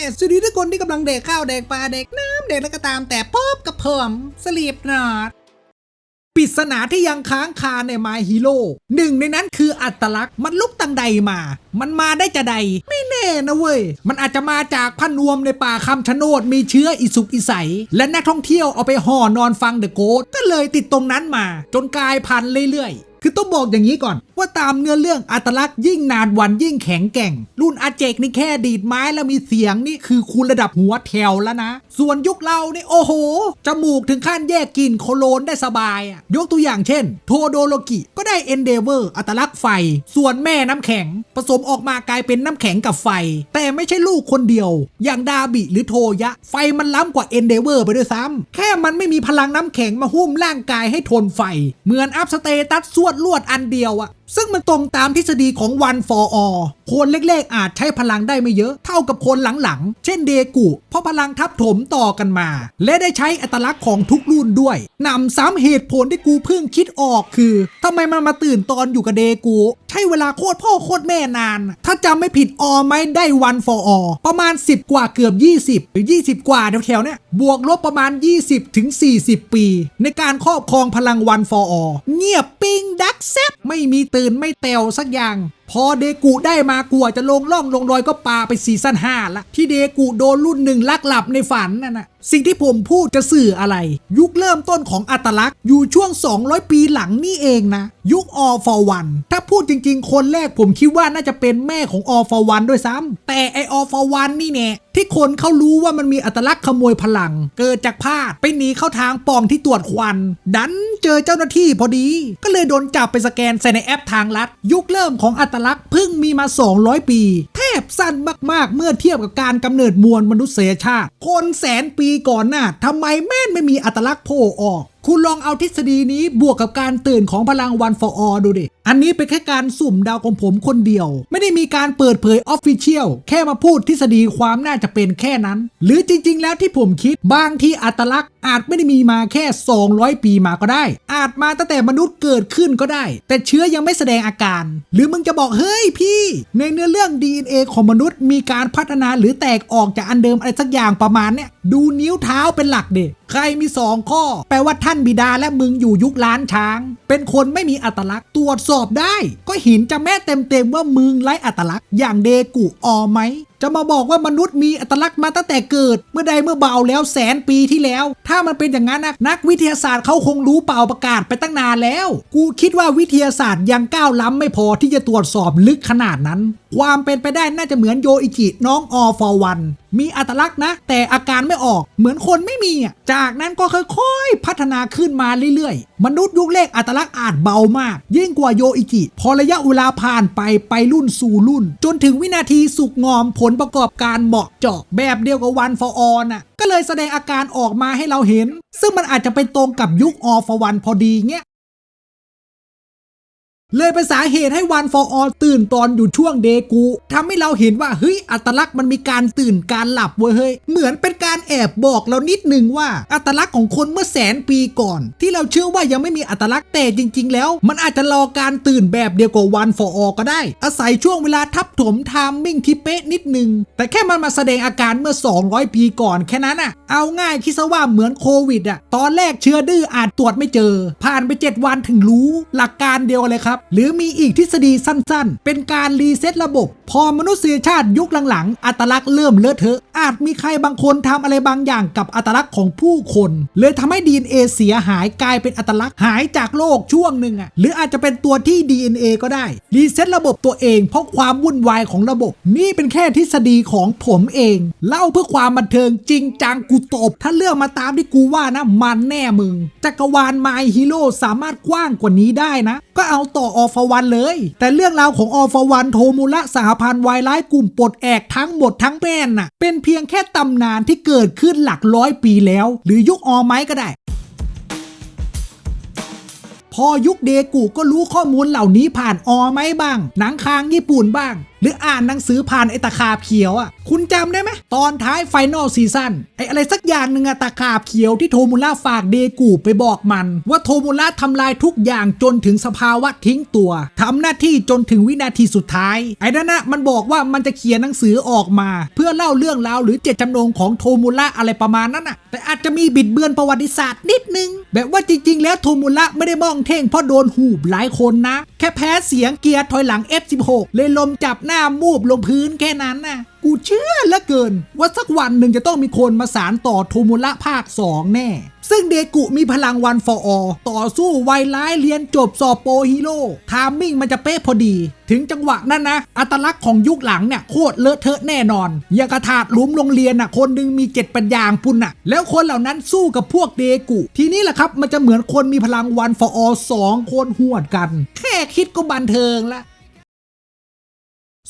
สวัสดีทุกคนที่กำลังเด็กข้าวเด็กปลาเด็กน้ำเด็กแล้วก็ตามแต่พบกับผมสลีปนอดปริศนาที่ยังค้างคาในมาฮีโร่หนึ่งในนั้นคืออัตลักษณ์มันลุกตังใดมา มันมาได้จะใด ไม่แน่นะเว้ย มันอาจจะมาจากพันนวมในป่าคำชะโนดมีเชื้ออิสุกอิใส และนักท่องเที่ยวเอาไปห่อนอนฟังเดอะโกดก็เลยติดตรงนั้นมา จนกลายพันธุ์เรื่อยๆ คือต้องบอกอย่างนี้ก่อน ว่าตามเนื้อเรื่องอัตลักษณ์ยิ่งนานวันยิ่งแข็งแกร่ง รุ่นอาเจกนี่แค่ดีดไม้แล้วมีเสียงนี่คือคุณระดับหัวแถวแล้วนะ ส่วนยุคเรานี่โอ้โห จมูกถึงขั้นแยกกลิ่นโคโลนได้สบายอะยกตัวอย่างเช่น โทโดโลกิก็ได้เอนเดเวอร์อัตลักษณ์ไฟ ส่วนแม่น้ำแข็ง สมออกมากลายเป็นน้ำแข็งกับไฟ แต่ไม่ใช่ลูกคนเดียว อย่างดาบิหรือโทยะ ไฟมันล้ำกว่าเอนเดเวอร์ไปด้วยซ้ำแค่มันไม่มีพลังน้ำแข็งมาหุ้มร่างกายให้ทนไฟ เหมือนอัพสเตตัสสวดลวดอันเดียวอะ ซึ่งมันตรงตามทฤษฎีของ one for all คนเล็กๆอาจใช้พลังได้ไม่เยอะเท่ากับคนหลังๆ เช่นเดกุ เพราะพลังทับถมต่อกันมา และได้ใช้อัตลักษณ์ของทุกรุ่นด้วยนำซ้ำเหตุผลที่กูเพิ่งคิดออกคือทำไมมันมาตื่นตอนอยู่กับเดกุ ใช้เวลาโคตรพ่อโคตรแม่นาน ถ้าจำไม่ผิดออไหมได้ one for all ประมาณ 10 กว่าเกือบ 20 หรือ 20 กว่าแถวๆเนี้ยบวกลบประมาณ 20ถึง40 ปี ในการครอบครองพลัง one for all เงียบปิ้งดักแซบ ไม่มีตื่นไม่เตวสักอย่าง พอเดกูได้มากลัวจะลงล่องลงรอยก็ปาไปซีซั่น5ละที่เดกูโดนรุ่นหนึ่งลักหลับในฝันนั่นนะสิ่งที่ผมพูดจะสื่ออะไร ยุคเริ่มต้นของอัตลักษณ์อยู่ช่วง 200 ปีหลังนี่เองนะ ยุค All for One ถ้าพูดจริงๆ คนแรกผมคิดว่าน่าจะเป็นแม่ของ All for One ด้วยซ้ำแต่ไอ All for One นี่แน่ที่คนเขารู้ว่ามันมีอัตลักษณ์ขโมยพลัง เกิดจากพลาดไปหนีเข้าทางป่องที่ตรวจควัน ดันเจอเจ้าหน้าที่พอดี ก็เลยโดนจับไปสแกนใส่ในแอปทางลัด ยุคเริ่มของอัตลักษณ์เพิ่งมีมา 200 ปี เทบสั้นมากๆ เมื่อเทียบกับการกำเนิดมวลมนุษยชาติ คนแสนปีก่อนหน้าทำไมแม่นไม่มีอัตลักษณ์โผล่ออกคุณลองเอาทฤษฎีนี้บวกกับการตื่นของพลังวันฟอร์ดูดิ อันนี้เป็นแค่การสุ่มดาวของผมคนเดียว ไม่ได้มีการเปิดเผยออฟฟิเชียลแค่มาพูดทฤษฎีความน่าจะเป็นแค่นั้น หรือจริงๆ แล้วที่ผมคิด บางที่อัตลักษณ์อาจไม่ได้มีมาแค่ 200 ปีมาก็ได้ อาจมาตั้งแต่มนุษย์เกิดขึ้นก็ได้ แต่เชื้อยังไม่แสดงอาการ หรือมึงจะบอกเฮ้ยพี่ ในเนื้อเรื่อง DNA ของมนุษย์มีการพัฒนาหรือแตกออกจากอันเดิมอะไรสักอย่างประมาณเนี้ยดูนิ้วเท้าเป็นหลักเด ใครมีสองข้อ แปลว่าท่านบิดาและมึงอยู่ยุคล้านช้าง เป็นคนไม่มีอัตลักษณ์ตรวจสอบได้ ก็หินจะแม่เต็มๆว่ามึงไร้อัตลักษณ์อย่างเดกุออไหมจะมาบอกว่ามนุษย์มีอัตลักษณ์มาตั้งแต่เกิด เมื่อใดเมื่อเบาแล้วแสนปีที่แล้ว ถ้ามันเป็นอย่างนั้นนะนักวิทยาศาสตร์เขาคงรู้เปล่าประกาศไปตั้งนานแล้ว กูคิดว่าวิทยาศาสตร์ยังก้าวล้ำไม่พอที่จะตรวจสอบลึกขนาดนั้น ความเป็นไปได้น่าจะเหมือนโยอิจิน้องออฟอวัน มีอัตลักษณ์นะ แต่อาการไม่ออกเหมือนคนไม่มีอะจากนั้นก็ค่อยๆ พัฒนาขึ้นมาเรื่อยๆ มนุษย์ยุคแรกอัตลักษณ์อาจเบามาก ยิ่งกว่าโยอิจิพอระยะเวลาผ่านไปไปรุ่นสู่รุ่น จนถึงวินาทีสุกงอมผลประกอบการเหมาะเจาะแบบเดียวกับวันฟออน่ะก็เลยแสดงอาการออกมาให้เราเห็น ซึ่งมันอาจจะไปตรงกับยุคออฟวันพอดีเงี้ย เลยเป็นสาเหตุให้วันฟอร์ออตื่นตอนอยู่ช่วงเดกูทำให้เราเห็นว่าเฮ้ยอัตลักษณ์มันมีการตื่นการหลับเว้ยเฮ้ยเหมือนเป็นการแอบบอกเรานิดนึงว่า อัตลักษณ์ของคนเมื่อแสนปีก่อน ที่เราเชื่อว่ายังไม่มีอัตลักษณ์แต่จริง ๆ แล้ว มันอาจจะรอการตื่นแบบเดียวกับวันฟอร์ออก็ได้ อาศัยช่วงเวลาทับถมไทามมิ่งที่เป๊ะนิดนึงแต่แค่มันมาแสดงอาการเมื่อ 200 ปีก่อนแค่นั้นอะเอาง่ายคิดซะว่าเหมือนโควิดอะตอนแรกเชื้อดื้ออาจตรวจไม่เจอ ผ่านไป 7 วันถึงรู้ หลักการเดียวเลยครับหรือมีอีกทฤษฎีสั้นๆ เป็นการรีเซ็ตระบบ พอมนุษยชาติยุคหลังๆ อัตลักษณ์เริ่มเลอะเทอะ อาจมีใครบางคนทำอะไรบางอย่างกับอัตลักษณ์ของผู้คน เลยทำให้ DNA เสียหายกลายเป็นอัตลักษณ์หายจากโลกช่วงหนึ่งอะหรืออาจจะเป็นตัวที่ DNA ก็ได้ รีเซ็ตระบบตัวเองเพราะความวุ่นวายของระบบ นี่เป็นแค่ทฤษฎีของผมเอง เล่าเพื่อความบันเทิงจริงจังกูตบ ถ้าเรื่องมาตามที่กูว่านะมันแน่มึง จักรวาลไมฮีโร่สามารถกว้างกว่านี้ได้นะ ก็เอาต่อออฟวันเลย แต่เรื่องราวของออฟวันโทมูระสหพันธ์วายร้ายกลุ่มปลดแอกทั้งหมดทั้งแป้นน่ะ เป็นเพียงแค่ตำนานที่เกิดขึ้นหลักร้อยปีแล้ว หรือยุคออไม้ก็ได้พอยุคเดกูก็รู้ข้อมูลเหล่านี้ผ่านออไหมบ้าง หนังคางญี่ปุ่นบ้าง หรืออ่านหนังสือผ่านไอตะขาบเขียวอะ คุณจำได้ไหม ตอนท้ายไฟนอลซีซั่นไออะไรสักอย่างหนึ่งอะตะขาบเขียวที่โทมูล่าฝากเดกูไปบอกมัน ว่าโทมูล่าทำลายทุกอย่างจนถึงสภาวะทิ้งตัวทำหน้าที่จนถึงวินาทีสุดท้าย ไอ้นั่นนะมันบอกว่ามันจะเขียนหนังสือออกมา เพื่อเล่าเรื่องราวหรือเจตจำนงของโทมูล่าอะไรประมาณนั้นน่ะแต่อาจจะมีบิดเบือนประวัติศาสตร์นิดนึง แบบว่าจริง ๆ แล้วโทมูล่าไม่ได้มองเท่งเพราะโดนหูบหลายคนนะ แค่แพ้เสียงเกียร์ถอยหลัง F16 เลยลมจับหน้ามูบลงพื้นแค่นั้นน่ะ กูเชื่อเหลือเกิน ว่าสักวันหนึ่งจะต้องมีคนมาสารต่อโทมูระภาค 2 แน่ ซึ่งเดกุมีพลังวันฟออต่อสู้ไวร้ายเรียนจบสอบโปรฮีโร่ทามมิ่งมันจะเป๊ะพอดี ถึงจังหวะนั้นนะ อัตลักษณ์ของยุคหลังเนี่ยโคตรเลอะเทอะแน่นอน อย่างกระถาดหลุมโรงเรียนน่ะคนหนึงมีเจ็ดปัญญางปุ่นน่ะ แล้วคนเหล่านั้นสู้กับพวกเดกุ ทีนี้แหละครับมันจะเหมือนคนมีพลังวันฟออสองคนหวดกัน แค่คิดก็บันเทิงละ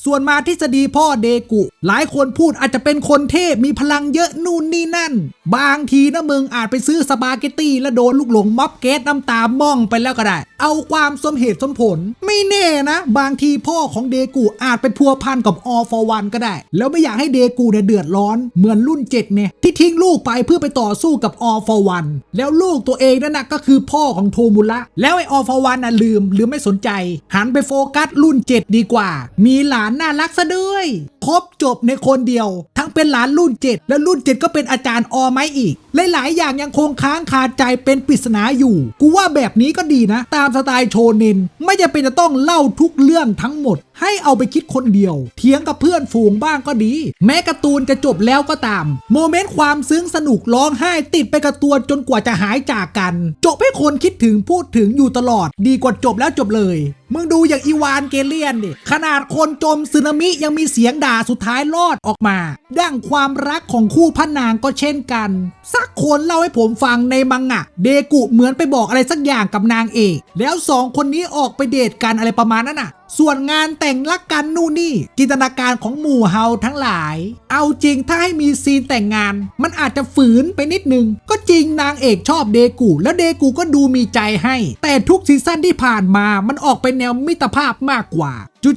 ส่วนมาทฤษฎีพ่อเดกุ หลายคนพูดอาจจะเป็นคนเทพมีพลังเยอะนู่นนี่นั่น บางทีนะมึงอาจไปซื้อสปาเกตตี้แล้วโดนลูกหลงม็อบเกสน้ำตาม่องไปแล้วก็ได้ เอาความสมเหตุสมผล ไม่แน่นะ บางทีพ่อของเดกุอาจไปพัวพันกับอ l for one ก็ได้ แล้วไม่อยากให้เดกุเนี่ยเดือดร้อน เหมือนรุ่นเจ็ดเนี่ยที่ทิ้งลูกไปเพื่อไปต่อสู้กับอ l for one แล้วลูกตัวเองนั่นนะก็คือพ่อของโทมุระแล้วไออ l for one น่ะลืมหรือไม่สนใจ หันไปโฟกัสรุ่น7ดีกว่า มีหลานน่ารักซะด้วยครบจบในคนเดียวท เป็นหลานรุ่น 7 และรุ่น 7 ก็เป็นอาจารย์อไหมอีก หลาย ๆ อย่างยังคงค้างคาใจเป็นปริศนาอยู่ กูว่าแบบนี้ก็ดีนะ ตามสไตล์โชเนนไม่จะเป็นจะต้องเล่าทุกเรื่องทั้งหมด ให้เอาไปคิดคนเดียว เถียงกับเพื่อนฝูงบ้างก็ดี แม้การ์ตูนจะจบแล้วก็ตาม โมเมนต์ความซึ้งสนุกร้องไห้ติดไปกับตัวจนกว่าจะหายจากกัน จบให้คนคิดถึงพูดถึงอยู่ตลอด ดีกว่าจบแล้วจบเลย มึงดูอย่างอีวานเกเลียนดิขนาดคนจมสึนามิยังมีเสียงด่าสุดท้ายรอดออกมา ดั้งความรักของคู่พระนางก็เช่นกัน สักคนเล่าให้ผมฟังในมังงะ เดกุเหมือนไปบอกอะไรสักอย่างกับนางเอกแล้วสองคนนี้ออกไปเดทกันอะไรประมาณนั้นน่ะ ส่วนงานแต่งรักกันนู่นนี่ จินตนาการของหมู่เฮาทั้งหลาย เอาจริงถ้าให้มีซีนแต่งงาน มันอาจจะฝืนไปนิดนึง ก็จริงนางเอกชอบเดกูแล้วเดกูก็ดูมีใจให้ แต่ทุกซีซั่นที่ผ่านมามันออกเป็นแนวมิตรภาพมากกว่า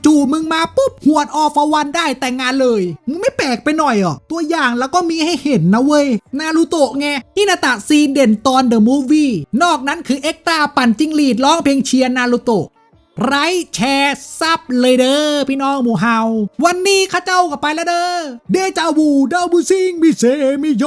จู่ๆมึงมาปุ๊บหวดออฟวันได้แต่งงานเลยมึงไม่แปลกไปหน่อยเหรอตัวอย่างแล้วก็มีให้เห็นนะเว้ย นารูโตะไงฮินาตะซีนเด่นตอนเดอะมูฟวี่นอกนั้นคือเอ็กตาปั่นจิงลีดร้องเพลงเชียร์นารูโตะ ไรแชร์ซับเลยเด้อพี่น้องหมู่เฮาวันนี้ข้าเจ้ากับไปแล้วเด้อเดจาวูดาบูซิงมิเซมิโย